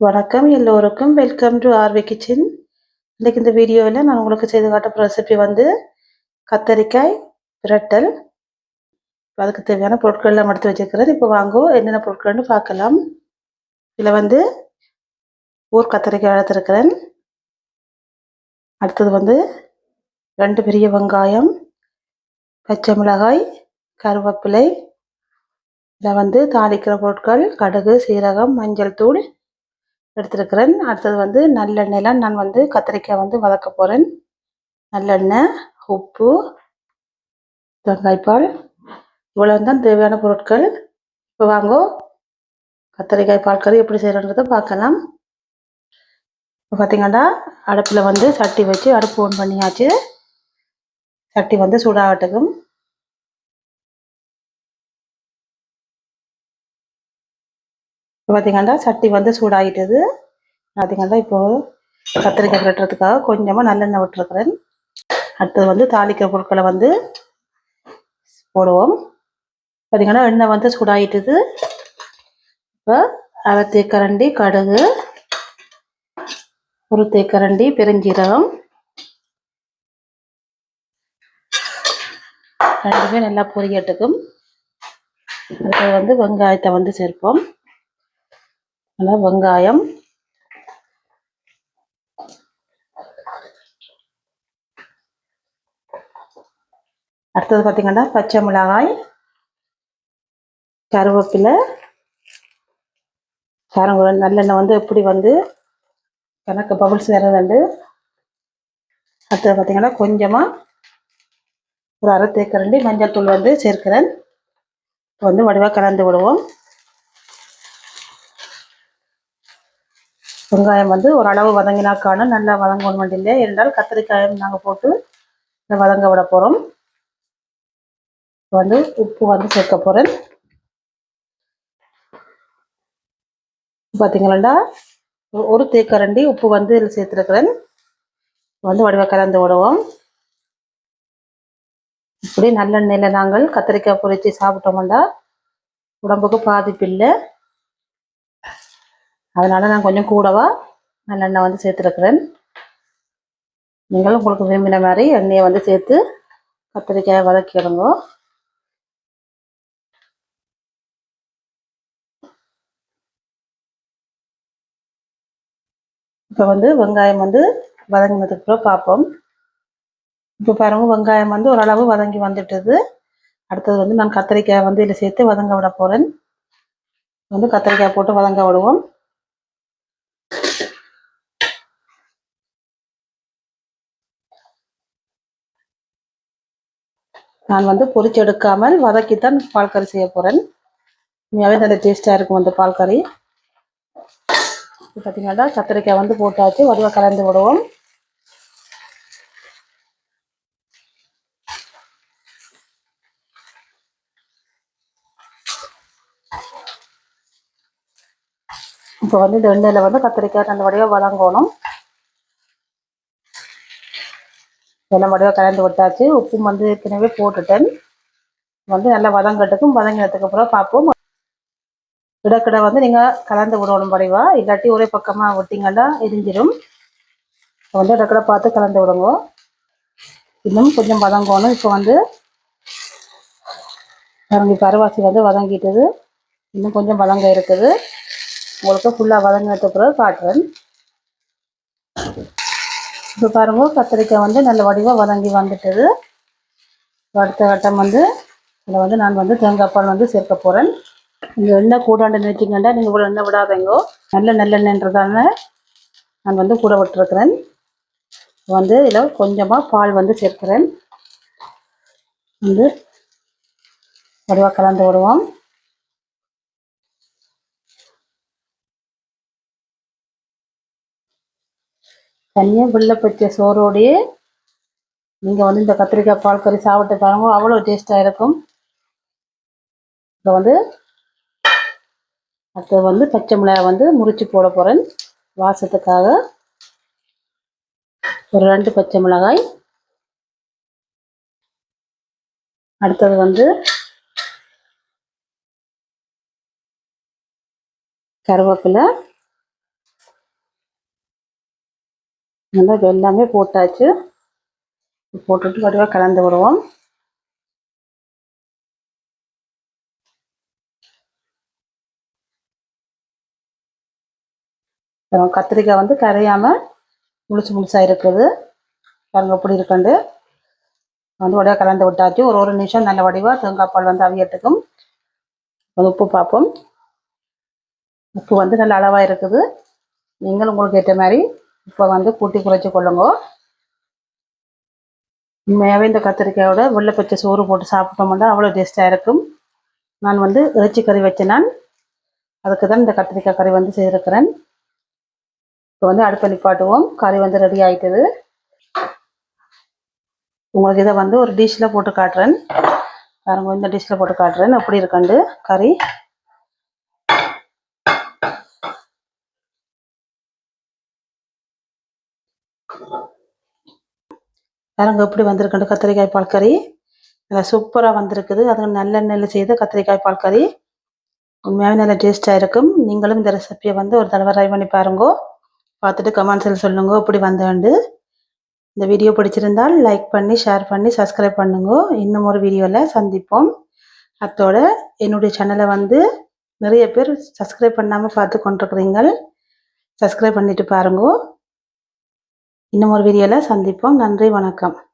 வணக்கம். எல்லோருக்கும் welcome to RV kitchen இன்றைக்கு இந்த வீடியோவில் நான் உங்களுக்கு செய்து காட்ட ரெசிபி வந்து கத்தரிக்காய் பிரட்டல். அதுக்கு தேவையான பொருட்கள் எல்லாம் எடுத்து வச்சுருக்கிறேன். இப்போ வாங்கோ என்னென்ன பொருட்கள்னு பார்க்கலாம். இதில் வந்து ஊர் கத்தரிக்காய் எடுத்துருக்கிறேன். அடுத்தது வந்து ரெண்டு பெரிய வெங்காயம் பச்சை மிளகாய் கருவேப்பிலை. இதில் வந்து தாளிக்கிற பொருட்கள் கடுகு சீரகம் மஞ்சள் தூள் எடுத்துருக்கிறேன். அடுத்தது வந்து நல்லெண்ணெயெலாம் நான் வந்து கத்திரிக்காய் வந்து வதக்க போகிறேன் நல்லெண்ணெய் உப்பு வெங்காய்ப்பால் இவ்வளோ தான் தேவையான பொருட்கள். இப்போ வாங்கோ கத்திரிக்காய் பால் கறி எப்படி செய்கிறன்றதை பார்க்கலாம். இப்போ பார்த்தீங்கன்னா அடுப்பில் வந்து சட்டி வச்சு அடுப்பு ஓன் பண்ணியாச்சு. சட்டி வந்து சூடாகட்டுக்கும் இப்போ பார்த்தீங்கன்னா சட்டி வந்து சூடாகிட்டது பார்த்தீங்கன்னா இப்போது கத்திரிக்காய் கட்டுறதுக்காக கொஞ்சமாக நல்லெண்ணெய் விட்டுருக்குறேன். அடுத்தது வந்து தாளிக்கிற பொருட்களை வந்து போடுவோம். பார்த்தீங்கன்னா எண்ணெய் வந்து சூடாகிட்டது இப்போ அரை தேக்கரண்டி கடுகு ஒரு தேக்கரண்டி பெருஞ்சீரகம். ரெண்டுமே நல்லா பொரியட்டுக்கும் அதுக்கு வந்து வெங்காயத்தை வந்து சேர்ப்போம். நல்லா வெங்காயம். அடுத்தது பார்த்தீங்கன்னா பச்சை மிளகாய் கருவேப்பிலை காரங்குழல் நல்லெண்ணெய் வந்து எப்படி வந்து கணக்கு பபுள்ஸ் வரதுண்டு அடுத்தது பார்த்தீங்கன்னா கொஞ்சமாக ஒரு அரை தேக்கரண்டி மஞ்சள் தூள் வந்து சேர்க்கிறேன். வந்து வடிவாக கலந்து விடுவோம். வெங்காயம் வந்து ஓரளவு வதங்கினாக்கான நல்லா வதங்கணும் வேண்டியில்லை இருந்தால் கத்திரிக்காயும் நாங்கள் போட்டு வதங்க விட போகிறோம் வந்து உப்பு வந்து சேர்க்க போகிறேன் பார்த்தீங்களா ஒரு தேக்கரண்டி உப்பு வந்து இதில் சேர்த்துருக்குறேன். வந்து வடிவ கலந்து விடுவோம். இப்படி நல்லெண்ணெயில் நாங்கள் கத்திரிக்காய் பொறிச்சு சாப்பிட்டோம்னா உடம்புக்கு பாதிப்பு இல்லை அதனால் நான் கொஞ்சம் கூடவா நல்லெண்ணெய் வந்து சேர்த்துருக்குறேன். நீங்களும் உங்களுக்கு விரும்பின மாதிரி எண்ணெயை வந்து சேர்த்து கத்திரிக்காயை வதக்கிடுங்க இப்போ வந்து வெங்காயம் வந்து வதங்கினதுக்கு அப்புறம் பார்ப்போம். இப்போ பாருங்க வெங்காயம் வந்து ஓரளவு வதங்கி வந்துட்டது. அடுத்தது வந்து நான் கத்திரிக்காய் வந்து இதில் சேர்த்து வதங்க விட போகிறேன் வந்து கத்திரிக்காய் போட்டு வதங்க விடுவோம். நான் வந்து பொறிச்சு எடுக்காமல் வதக்கித்தான் பால்கறி செய்ய போகிறேன் உண்மையாகவே நல்ல டேஸ்ட்டாக இருக்கும் அந்த பால்கறி பார்த்தீங்கன்னா கத்திரிக்காய் வந்து போட்டாச்சு. வடிவாக கலந்து விடுவோம். இப்போ வந்து இந்த எண்ணெயில் வந்து கத்திரிக்காய் நல்ல வடிவாக வதங்கணும். வெள்ளம் வடிவாக கலந்து விட்டாச்சு. உப்பும் வந்து ஏற்கனவே போட்டுட்டேன். வந்து நல்லா வதங்கட்டுக்கும் வதங்கினதுக்கு அப்புறம் பார்ப்போம். இடக்கிட வந்து நீங்கள் கலந்து விடணும் படிவா. இல்லாட்டி ஒரே பக்கமாக விட்டிங்கன்னா எரிஞ்சிடும் வந்து இடக்கிட பார்த்து கலந்து விடுங்க. இன்னும் கொஞ்சம் வதங்கணும். இப்போ வந்து பாருங்க பருவாசி வந்து வதங்கிட்டது. இன்னும் கொஞ்சம் வதங்க இருக்குது. உங்களுக்கு ஃபுல்லாக வதங்கினதுக்கு பிறகு காட்டுறேன். இப்போ பாருங்கள் கத்திரிக்காய் வந்து நல்ல வடிவாக வதங்கி வந்துட்டது. அடுத்த வட்டம் வந்து இதில் வந்து நான் வந்து தேங்காய் பால் வந்து சேர்க்க போகிறேன் நீங்கள் எண்ணெய் கூடாண்டு நினைச்சிங்கண்டா நீங்கள் இவ்வளோ எண்ணெய் விடாதீங்கோ. நல்ல நல்லெண்ணெய்ன்றதால நான் வந்து கூட விட்டுருக்குறேன். வந்து இதில் கொஞ்சமாக பால் வந்து சேர்க்குறேன். வந்து வடிவாக கலந்து விடுவோம். தனியாக வெள்ளை பச்சை சோறோடையே நீங்கள் வந்து இந்த கத்திரிக்காய் பால் கறி சாப்பிட்டு பாருங்க. அவ்வளோ டேஸ்ட்டாக இருக்கும். இப்போ வந்து அடுத்தது வந்து பச்சை மிளகாய் வந்து முறிச்சு போட போகிறேன் வாசத்துக்காக ஒரு ரெண்டு பச்சை மிளகாய். அடுத்தது வந்து கருவேப்பிலை. நல்லா எல்லாமே போட்டாச்சு. போட்டுட்டு வடிவாக கலந்து விடுவோம். அப்புறம் கத்திரிக்காய் வந்து கரையாமல் முழுசு முழுசா இருக்குது. பாருங்க எப்படி இருக்குண்டு. வந்து வடிவாக கலந்து விட்டாச்சு. ஒரு ஒரு நிமிஷம் நல்ல வடிவாக தேங்காய் பால் வந்து அவியட்டுக்கும் உப்பு பார்ப்போம். உப்பு வந்து நல்ல அளவாக இருக்குது. நீங்களும் உங்களுக்கு ஏற்ற மாதிரி இப்போ வந்து கூட்டி குறைச்சி கொள்ளுங்க. உண்மையாகவே இந்த கத்திரிக்காயோட வெள்ளை பச்சை சோறு போட்டு சாப்பிட்டோம்னா அவ்வளோ டேஸ்ட்டாக இருக்கும். நான் வந்து இறைச்சி கறி வச்சேன் நான் அதுக்கு தான் இந்த கத்திரிக்காய் கறி வந்து செய்திருக்கிறேன். இப்போ வந்து அடுப்பை நிப்பாட்டுவோம். கறி வந்து ரெடி ஆயிட்டது. உங்களுக்கு இதை வந்து ஒரு டிஷ்ஷில் போட்டு காட்டுறேன். பாருங்க இந்த டிஷ்ஷில் போட்டு காட்டுறேன். அப்படி இருக்கண்டு கறி. பாருங்க எப்படி வந்திருக்கண்டு கத்திரிக்காய் பால் கறி. நல்லா சூப்பராக வந்திருக்குது. அது நல்லெண்ணெயில் செய்த கத்திரிக்காய் பால் கறி. உண்மையாகவே நல்ல டேஸ்ட்டாக இருக்கும். நீங்களும் இந்த ரெசிபியை வந்து ஒரு தடவை ட்ரை பண்ணி பாருங்கோ. பார்த்துட்டு கமெண்ட்ஸில் சொல்லுங்க எப்படி வந்தேன்டு இந்த வீடியோ பிடிச்சிருந்தால் லைக் பண்ணி ஷேர் பண்ணி சப்ஸ்கிரைப் பண்ணுங்க. இன்னும் ஒரு வீடியோவில் சந்திப்போம். அத்தோட என்னுடைய சேனலை வந்து நிறைய பேர் சப்ஸ்கிரைப் பண்ணாமல் பார்த்து கொண்டிருக்கிறீங்க சப்ஸ்கிரைப் பண்ணிட்டு பாருங்க. இன்னும் ஒரு வீடியோவில் சந்திப்போம். நன்றி வணக்கம்.